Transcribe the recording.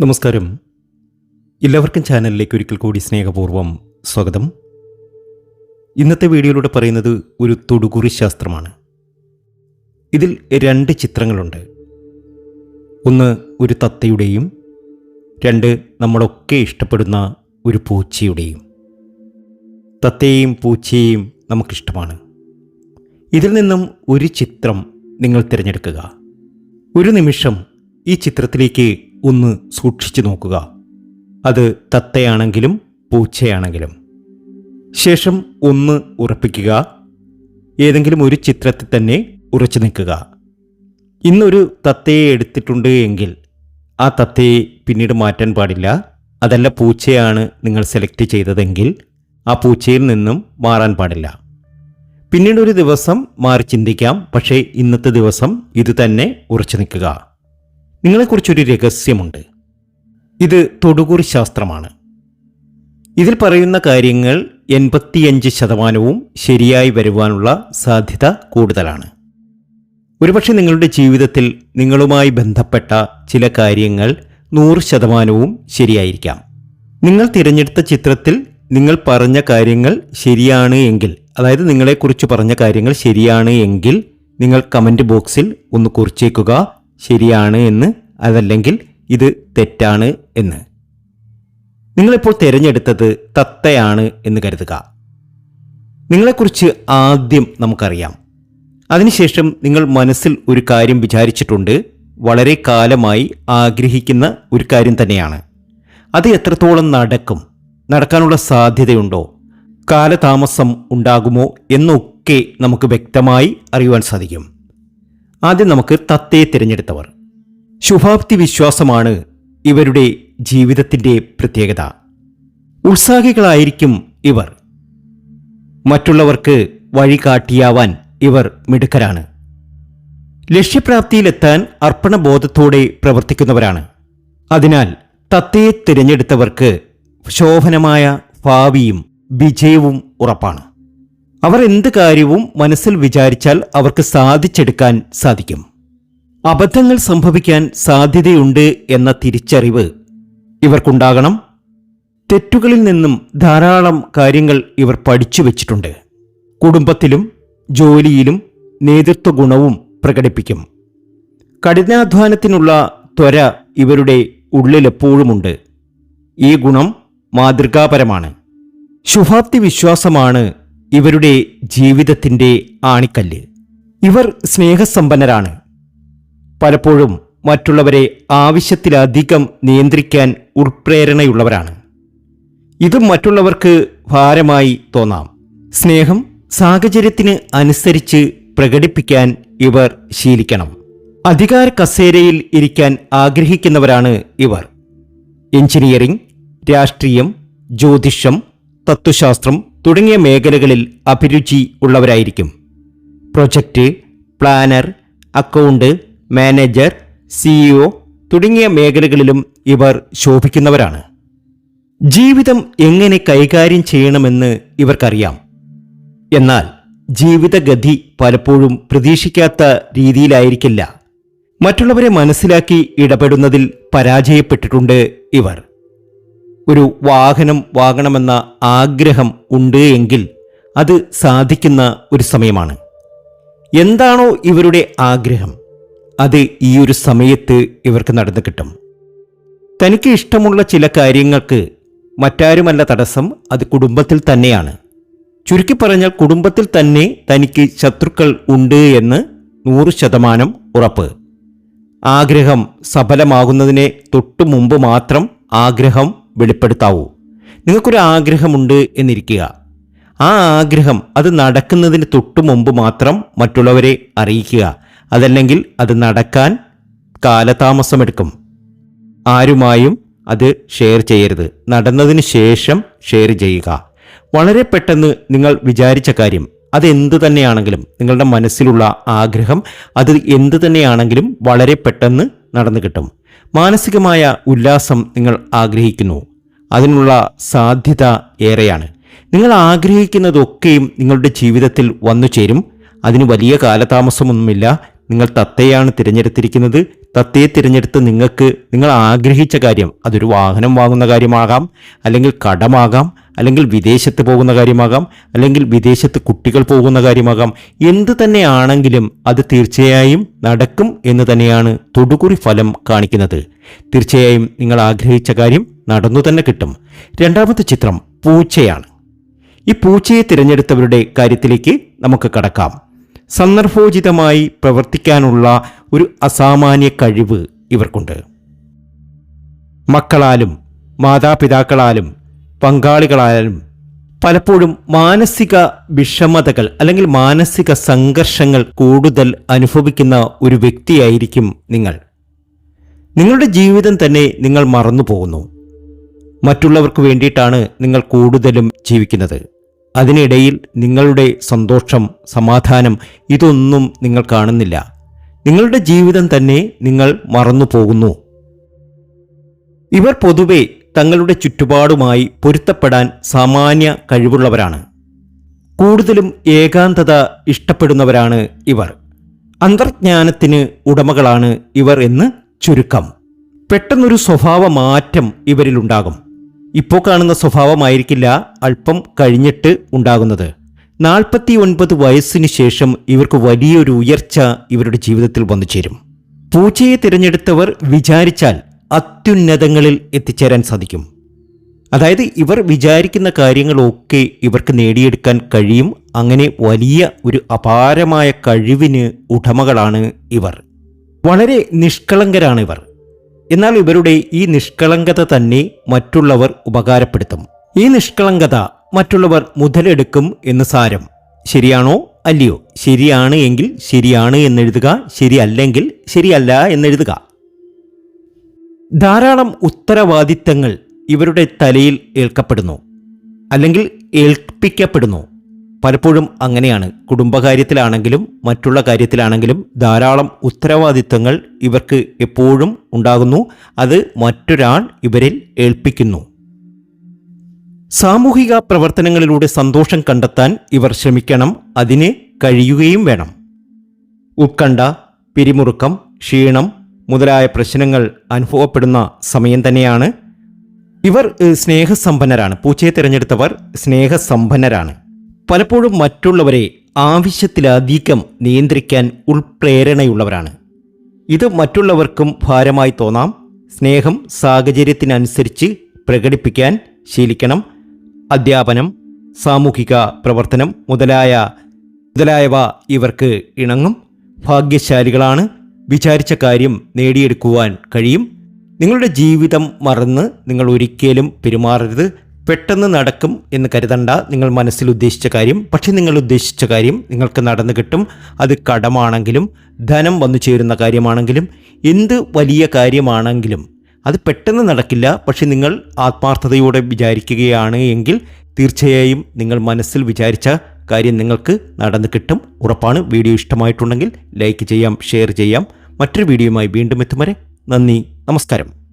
നമസ്കാരം. എല്ലാവർക്കും ചാനലിലേക്ക് ഒരിക്കൽ കൂടി സ്നേഹപൂർവം സ്വാഗതം. ഇന്നത്തെ വീഡിയോയിലൂടെ പറയുന്നത് ഒരു തൊടുകുറി ശാസ്ത്രമാണ്. ഇതിൽ രണ്ട് ചിത്രങ്ങളുണ്ട്. ഒന്ന് ഒരു തത്തയുടെയും രണ്ട് നമ്മളൊക്കെ ഇഷ്ടപ്പെടുന്ന ഒരു പൂച്ചയുടെയും. തത്തയെയും പൂച്ചയെയും നമുക്കിഷ്ടമാണ്. ഇതിൽ നിന്നും ഒരു ചിത്രം നിങ്ങൾ തിരഞ്ഞെടുക്കുക. ഒരു നിമിഷം ഈ ചിത്രത്തിലേക്ക് ഒന്ന് സൂക്ഷിച്ചു നോക്കുക. അത് തത്തയാണെങ്കിലും പൂച്ചയാണെങ്കിലും. ശേഷം ഒന്ന് ഉറപ്പിക്കുക. ഏതെങ്കിലും ഒരു ചിത്രത്തിൽ തന്നെ ഉറച്ചു നിൽക്കുക. ഇന്നൊരു തത്തയെ എടുത്തിട്ടുണ്ട് എങ്കിൽ ആ തത്തയെ പിന്നീട് മാറ്റാൻ പാടില്ല. അതല്ല പൂച്ചയാണ് നിങ്ങൾ സെലക്ട് ചെയ്തതെങ്കിൽ ആ പൂച്ചയിൽ നിന്നും മാറാൻ പാടില്ല. പിന്നീട് ഒരു ദിവസം മാറി ചിന്തിക്കാം. പക്ഷേ ഇന്നത്തെ ദിവസം ഇത് തന്നെ ഉറച്ചു നിൽക്കുക. നിങ്ങളെക്കുറിച്ചൊരു രഹസ്യമുണ്ട്. ഇത് തൊടുകുറി ശാസ്ത്രമാണ്. ഇതിൽ പറയുന്ന കാര്യങ്ങൾ എൺപത്തിയഞ്ച് ശതമാനവും ശരിയായി വരുവാനുള്ള സാധ്യത കൂടുതലാണ്. ഒരുപക്ഷെ നിങ്ങളുടെ ജീവിതത്തിൽ നിങ്ങളുമായി ബന്ധപ്പെട്ട ചില കാര്യങ്ങൾ നൂറ് ശതമാനവും ശരിയായിരിക്കാം. നിങ്ങൾ തിരഞ്ഞെടുത്ത ചിത്രത്തിൽ നിങ്ങൾ പറഞ്ഞ കാര്യങ്ങൾ ശരിയാണ് എങ്കിൽ അതായത് നിങ്ങളെക്കുറിച്ച് പറഞ്ഞ കാര്യങ്ങൾ ശരിയാണ് എങ്കിൽ നിങ്ങൾ കമന്റ് ബോക്സിൽ ഒന്ന് കുറിച്ചേക്കുക ശരിയാണ് എന്ന് അതല്ലെങ്കിൽ ഇത് തെറ്റാണ് എന്ന്. നിങ്ങളിപ്പോൾ തിരഞ്ഞെടുത്തത് തത്തയാണ് എന്ന് കരുതുക. നിങ്ങളെക്കുറിച്ച് ആദ്യം നമുക്കറിയാം. അതിനുശേഷം നിങ്ങൾ മനസ്സിൽ ഒരു കാര്യം വിചാരിച്ചിട്ടുണ്ട്. വളരെ കാലമായി ആഗ്രഹിക്കുന്ന ഒരു കാര്യം തന്നെയാണ്. അത് എത്രത്തോളം നടക്കും? നടക്കാനുള്ള സാധ്യതയുണ്ടോ? കാലതാമസം ഉണ്ടാകുമോ എന്നൊക്കെ നമുക്ക് വ്യക്തമായി അറിയുവാൻ സാധിക്കും. ആദ്യം നമുക്ക് തത്തയെ തിരഞ്ഞെടുത്തവർ. ശുഭാപ്തി വിശ്വാസമാണ് ഇവരുടെ ജീവിതത്തിന്റെ പ്രത്യേകത. ഉത്സാഹികളായിരിക്കും ഇവർ. മറ്റുള്ളവർക്ക് വഴി കാട്ടിയാവാൻ ഇവർ മിടുക്കരാണ്. ലക്ഷ്യപ്രാപ്തിയിലെത്താൻ അർപ്പണബോധത്തോടെ പ്രവർത്തിക്കുന്നവരാണ്. അതിനാൽ തത്തയെ തിരഞ്ഞെടുത്തവർക്ക് ശോഭനമായ ഭാവിയും വിജയവും ഉറപ്പാണ്. അവർ എന്ത് കാര്യവും മനസ്സിൽ വിചാരിച്ചാൽ അവർക്ക് സാധിച്ചെടുക്കാൻ സാധിക്കും. അബദ്ധങ്ങൾ സംഭവിക്കാൻ സാധ്യതയുണ്ട് എന്ന തിരിച്ചറിവ് ഇവർക്കുണ്ടാകണം. തെറ്റുകളിൽ നിന്നും ധാരാളം കാര്യങ്ങൾ ഇവർ പഠിച്ചു വച്ചിട്ടുണ്ട്. കുടുംബത്തിലും ജോലിയിലും നേതൃത്വ ഗുണവും പ്രകടിപ്പിക്കും. കഠിനാധ്വാനത്തിനുള്ള ത്വര ഇവരുടെ ഉള്ളിലെപ്പോഴുമുണ്ട് ഈ ഗുണം മാതൃകാപരമാണ്. ശുഭാപ്തി വിശ്വാസമാണ് ഇവരുടെ ജീവിതത്തിന്റെ ആണിക്കല്ല്. ഇവർ സ്നേഹസമ്പന്നരാണ്. പലപ്പോഴും മറ്റുള്ളവരെ ആവശ്യത്തിലധികം നിയന്ത്രിക്കാൻ ഉൾപ്രേരണയുള്ളവരാണ്. ഇത് മറ്റുള്ളവർക്ക് ഭാരമായി തോന്നാം. സ്നേഹം സാഹചര്യത്തിന് അനുസരിച്ച് പ്രകടിപ്പിക്കാൻ ഇവർ ശീലിക്കണം. അധികാര കസേരയിൽ ഇരിക്കാൻ ആഗ്രഹിക്കുന്നവരാണ് ഇവർ. എഞ്ചിനീയറിംഗ് രാഷ്ട്രീയം ജ്യോതിഷം തത്വശാസ്ത്രം തുടങ്ങിയ മേഖലകളിൽ അഭിരുചി ഉള്ളവരായിരിക്കും. Project planner account manager CEO തുടങ്ങിയ മേഖലകളിലും ഇവർ ശോഭിക്കുന്നവരാണ്. ജീവിതം എങ്ങനെ കൈകാര്യം ചെയ്യണമെന്ന് ഇവർക്കറിയാം. എന്നാൽ ജീവിതഗതി പലപ്പോഴും പ്രതീക്ഷിക്കാത്ത രീതിയിലായിരിക്കില്ല. മറ്റുള്ളവരെ മനസ്സിലാക്കി ഇടപെടുന്നതിൽ പരാജയപ്പെട്ടിട്ടുണ്ട് ഇവർ. ഒരു വാഹനം വാങ്ങണമെന്ന ആഗ്രഹം ഉണ്ട് എങ്കിൽ അത് സാധിക്കുന്ന ഒരു സമയമാണ്. എന്താണോ ഇവരുടെ ആഗ്രഹം? അത് ഈ ഒരു സമയത്ത് ഇവർക്ക് നടന്നു കിട്ടും. തനിക്ക് ഇഷ്ടമുള്ള ചില കാര്യങ്ങൾക്ക് മറ്റാരുമല്ല തടസ്സം അത് കുടുംബത്തിൽ തന്നെയാണ്. ചുരുക്കി പറഞ്ഞാൽ കുടുംബത്തിൽ തന്നെ തനിക്ക് ശത്രുക്കൾ ഉണ്ട് എന്ന് നൂറ് ശതമാനം ഉറപ്പ്. ആഗ്രഹം സഫലമാകുന്നതിനെ തൊട്ടു മുമ്പ് മാത്രം ആഗ്രഹം വെളിപ്പെടുത്താവൂ. നിങ്ങൾക്കൊരു ആഗ്രഹമുണ്ട് എന്നിരിക്കുക. ആ ആഗ്രഹം അത് നടക്കുന്നതിന് തൊട്ടു മുമ്പ് മാത്രം മറ്റുള്ളവരെ അറിയിക്കുക. അതല്ലെങ്കിൽ അത് നടക്കാൻ കാലതാമസമെടുക്കും. ആരുമായും അത് ഷെയർ ചെയ്യരുത്. നടന്നതിന് ശേഷം ഷെയർ ചെയ്യുക. വളരെ പെട്ടെന്ന് നിങ്ങൾ വിചാരിച്ച കാര്യം അത് എന്തു തന്നെയാണെങ്കിലും നിങ്ങളുടെ മനസ്സിലുള്ള ആഗ്രഹം അത് എന്തു തന്നെയാണെങ്കിലും വളരെ പെട്ടെന്ന് നടന്നു കിട്ടും. മാനസികമായ ഉല്ലാസം നിങ്ങൾ ആഗ്രഹിക്കുന്നു. അതിനുള്ള സാധ്യത ഏറെയാണ്. നിങ്ങൾ ആഗ്രഹിക്കുന്നതൊക്കെയും നിങ്ങളുടെ ജീവിതത്തിൽ വന്നു ചേരും. അതിന് വലിയ കാലതാമസമൊന്നുമില്ല. നിങ്ങൾ തത്തയാണ് തിരഞ്ഞെടുത്തിരിക്കുന്നത്. തത്തയെ തിരഞ്ഞെടുത്ത് നിങ്ങൾക്ക് നിങ്ങൾ ആഗ്രഹിച്ച കാര്യം അതൊരു വാഹനം വാങ്ങുന്ന കാര്യമാകാം അല്ലെങ്കിൽ കടമാകാം അല്ലെങ്കിൽ വിദേശത്ത് പോകുന്ന കാര്യമാകാം അല്ലെങ്കിൽ വിദേശത്ത് കുട്ടികൾ പോകുന്ന കാര്യമാകാം. എന്ത് തന്നെയാണെങ്കിലും അത് തീർച്ചയായും നടക്കും എന്ന് തന്നെയാണ് തൊടുകുറി ഫലം കാണിക്കുന്നത്. തീർച്ചയായും നിങ്ങൾ ആഗ്രഹിച്ച കാര്യം നടന്നു തന്നെ കിട്ടും. രണ്ടാമത്തെ ചിത്രം പൂച്ചയാണ്. ഈ പൂച്ചയെ തിരഞ്ഞെടുത്തവരുടെ കാര്യത്തിലേക്ക് നമുക്ക് കടക്കാം. സന്ദർഭോചിതമായി പ്രവർത്തിക്കാനുള്ള ഒരു അസാമാന്യ കഴിവ് ഇവർക്കുണ്ട്. മക്കളാലും മാതാപിതാക്കളാലും പങ്കാളികളായാലും പലപ്പോഴും മാനസിക വിഷമതകൾ അല്ലെങ്കിൽ മാനസിക സംഘർഷങ്ങൾ കൂടുതൽ അനുഭവിക്കുന്ന ഒരു വ്യക്തിയായിരിക്കും നിങ്ങൾ. നിങ്ങളുടെ ജീവിതം തന്നെ നിങ്ങൾ മറന്നു പോകുന്നു മറ്റുള്ളവർക്ക് വേണ്ടിയിട്ടാണ് നിങ്ങൾ കൂടുതലും ജീവിക്കുന്നത്. അതിനിടയിൽ നിങ്ങളുടെ സന്തോഷം സമാധാനം ഇതൊന്നും നിങ്ങൾ കാണുന്നില്ല. നിങ്ങളുടെ ജീവിതം തന്നെ നിങ്ങൾ മറന്നു പോകുന്നു ഇവർ പൊതുവെ തങ്ങളുടെ ചുറ്റുപാടുമായി പൊരുത്തപ്പെടാൻ സാമാന്യ കഴിവുള്ളവരാണ്. കൂടുതലും ഏകാന്തത ഇഷ്ടപ്പെടുന്നവരാണ് ഇവർ. അന്തർജ്ഞാനത്തിന് ഉടമകളാണ് ഇവർ എന്ന് ചുരുക്കം. പെട്ടെന്നൊരു സ്വഭാവ മാറ്റം ഇവരിലുണ്ടാകും. ഇപ്പോൾ കാണുന്ന സ്വഭാവമായിരിക്കില്ല അല്പം കഴിഞ്ഞിട്ട് ഉണ്ടാകുന്നത്. നാൽപ്പത്തി ഒൻപത് വയസ്സിന് ശേഷം ഇവർക്ക് വലിയൊരു ഉയർച്ച ഇവരുടെ ജീവിതത്തിൽ വന്നു ചേരും. പൂച്ചയെ തിരഞ്ഞെടുത്തവർ വിചാരിച്ചാൽ അത്യുന്നതങ്ങളിൽ എത്തിച്ചേരാൻ സാധിക്കും. അതായത് ഇവർ വിചാരിക്കുന്ന കാര്യങ്ങളൊക്കെ ഇവർക്ക് നേടിയെടുക്കാൻ കഴിയും. അങ്ങനെ വലിയ ഒരു അപാരമായ കഴിവിന് ഉടമകളാണ് ഇവർ. വളരെ നിഷ്കളങ്കരാണ് ഇവർ. എന്നാൽ ഇവരുടെ ഈ നിഷ്കളങ്കത തന്നെ മറ്റുള്ളവർ ഉപകാരപ്പെടുത്തും. ഈ നിഷ്കളങ്കത മറ്റുള്ളവർ മുതലെടുക്കും എന്ന് സാരം. ശരിയാണോ? അല്ലയോ? ശരിയാണ് എങ്കിൽ ശരിയാണ് എന്നെഴുതുക. ശരിയല്ലെങ്കിൽ ശരിയല്ല എന്നെഴുതുക. ധാരാളം ഉത്തരവാദിത്തങ്ങൾ ഇവരുടെ തലയിൽ ഏൽക്കപ്പെടുന്നു. അല്ലെങ്കിൽ ഏൽപ്പിക്കപ്പെടുന്നു. പലപ്പോഴും അങ്ങനെയാണ്. കുടുംബകാര്യത്തിലാണെങ്കിലും മറ്റുള്ള കാര്യത്തിലാണെങ്കിലും ധാരാളം ഉത്തരവാദിത്തങ്ങൾ ഇവർക്ക് എപ്പോഴും ഉണ്ടാകുന്നു. അത് മറ്റൊരാൾ ഇവരിൽ ഏൽപ്പിക്കുന്നു. സാമൂഹിക പ്രവർത്തനങ്ങളിലൂടെ സന്തോഷം കണ്ടെത്താൻ ഇവർ ശ്രമിക്കണം. അതിന് കഴിയുകയും വേണം. ഉത്കണ്ഠ പിരിമുറുക്കം ക്ഷീണം മുതലായ പ്രശ്നങ്ങൾ അനുഭവപ്പെടുന്ന സമയം തന്നെയാണ്. ഇവർ സ്നേഹസമ്പന്നരാണ്. പൂച്ചയെ തിരഞ്ഞെടുത്തവർ സ്നേഹസമ്പന്നരാണ്. പലപ്പോഴും മറ്റുള്ളവരെ ആവശ്യത്തിലധികം നിയന്ത്രിക്കാൻ ഉൾപ്രേരണയുള്ളവരാണ്. ഇത് മറ്റുള്ളവർക്കും ഭാരമായി തോന്നാം. സ്നേഹം സാഹചര്യത്തിനനുസരിച്ച് പ്രകടിപ്പിക്കാൻ ശീലിക്കണം. അധ്യാപനം സാമൂഹിക പ്രവർത്തനം മുതലായ മുതലായവ ഇവർക്ക് ഇണങ്ങും. ഭാഗ്യശാലികളാണ്. വിചാരിച്ച കാര്യം നേടിയെടുക്കുവാൻ കഴിയും. നിങ്ങളുടെ ജീവിതം മറന്ന് നിങ്ങൾ ഒരിക്കലും പെരുമാറരുത്. പെട്ടെന്ന് നടക്കും എന്ന് കരുതണ്ട. നിങ്ങൾ മനസ്സിൽ ഉദ്ദേശിച്ച കാര്യം പക്ഷെ നിങ്ങൾ ഉദ്ദേശിച്ച കാര്യം നിങ്ങൾക്ക് നടന്നു കിട്ടും. അത് കടമാണെങ്കിലും ധനം വന്നു ചേരുന്ന കാര്യമാണെങ്കിലും എന്ത് വലിയ കാര്യമാണെങ്കിലും. അത് പെട്ടെന്ന് നടക്കില്ല പക്ഷെ നിങ്ങൾ ആത്മാർത്ഥതയോടെ വിചാരിക്കുകയാണ് എങ്കിൽ തീർച്ചയായും നിങ്ങൾ മനസ്സിൽ വിചാരിച്ച കാര്യം നിങ്ങൾക്ക് നടന്നു കിട്ടും. ഉറപ്പാണ്. വീഡിയോ ഇഷ്ടമായിട്ടുണ്ടെങ്കിൽ ലൈക്ക് ചെയ്യാം ഷെയർ ചെയ്യാം. മറ്റൊരു വീഡിയോയുമായി വീണ്ടും എത്തും വരെ നന്ദി നമസ്കാരം.